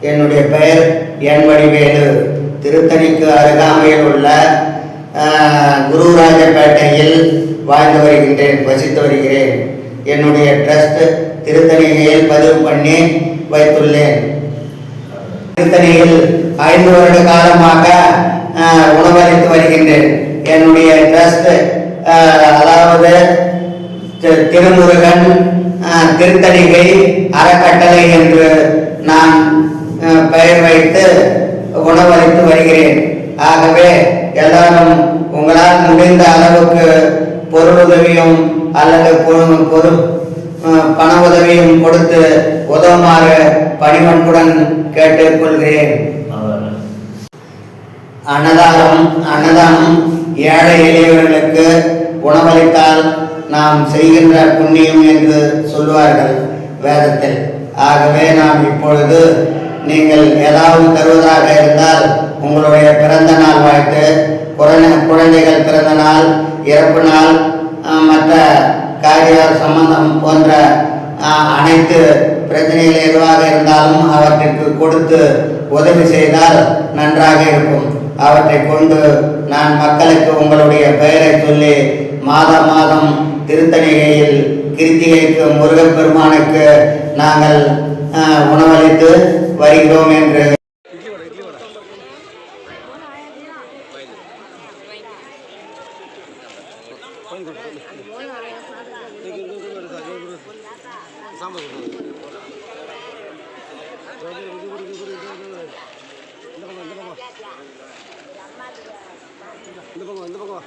என்னுடைய பெயர் என் வடிவேலு திருத்தணிக்கு அருகாமையில் உள்ள குருராஜப்பேட்டையில் வாழ்ந்து வருகின்றேன் வசித்து வருகிறேன். என்னுடைய ட்ரஸ்ட் திருத்தணிகையில் பதிவு பண்ணி வைத்துள்ளேன். திருத்தணியில் ஐந்து வருட காலமாக உணவளித்து வருகின்றேன். என்னுடைய ட்ரஸ்ட் அதாவது தி- திருமுருகன் திருத்தணிகை அறக்கட்டளை என்று நான் பெயர் வைத்து உணவளித்து வருகிறேன். ஆகவே எல்லாரும் உங்களால் முடிந்த அளவுக்கு பொருள் உதவியும் அல்லது பொருள் பண உதவியும் கொடுத்து உதவுமாறு பணிவன்புடன் கேட்டுக்கொள்கிறேன். அன்னதானம் அன்னதானம் ஏழை எளியவர்களுக்கு உணவளித்தால் நாம் செய்கின்ற புண்ணியம் என்று சொல்லுவார்கள் வேதத்தில். ஆகவே நாம் இப்பொழுது நீங்கள் ஏதாவது தருவதாக இருந்தால் உங்களுடைய பிறந்த நாள் வாழ்த்து. குழந்தை குழந்தைகள் பிறந்த நாள் இறப்பு நாள் மற்ற காரிய சம்பந்தம் போன்ற அனைத்து பிரச்சனைகள் எதுவாக இருந்தாலும் அவற்றிற்கு கொடுத்து உதவி செய்தால் நன்றாக இருக்கும். அவற்றை கொண்டு நான் மக்களுக்கு உங்களுடைய பெயரை சொல்லி மாத மாதம் திருத்தணிகையில் கிருத்திகைக்கு முருகப்பெருமானுக்கு நாங்கள் உணவளித்து வருகிறோம் என்று. இந்த பக்கம் இந்த பக்கம்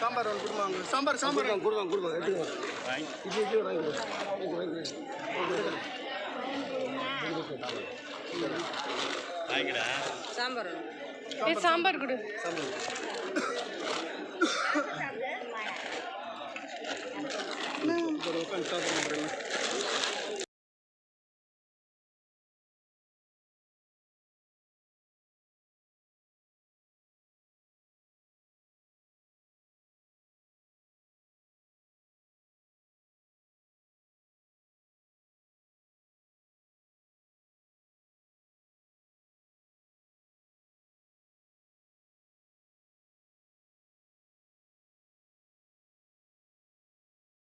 சாம்பார் ஒன்று கொடுமாங்க சாம்பார் சாம்பார். கொடுவாங்க கொடுவாங்க எடுத்துக்கோ. இது இது சாம்பார் ஏ சாம்பார் கொடு. உட்காந்து சாப்பிடுங்க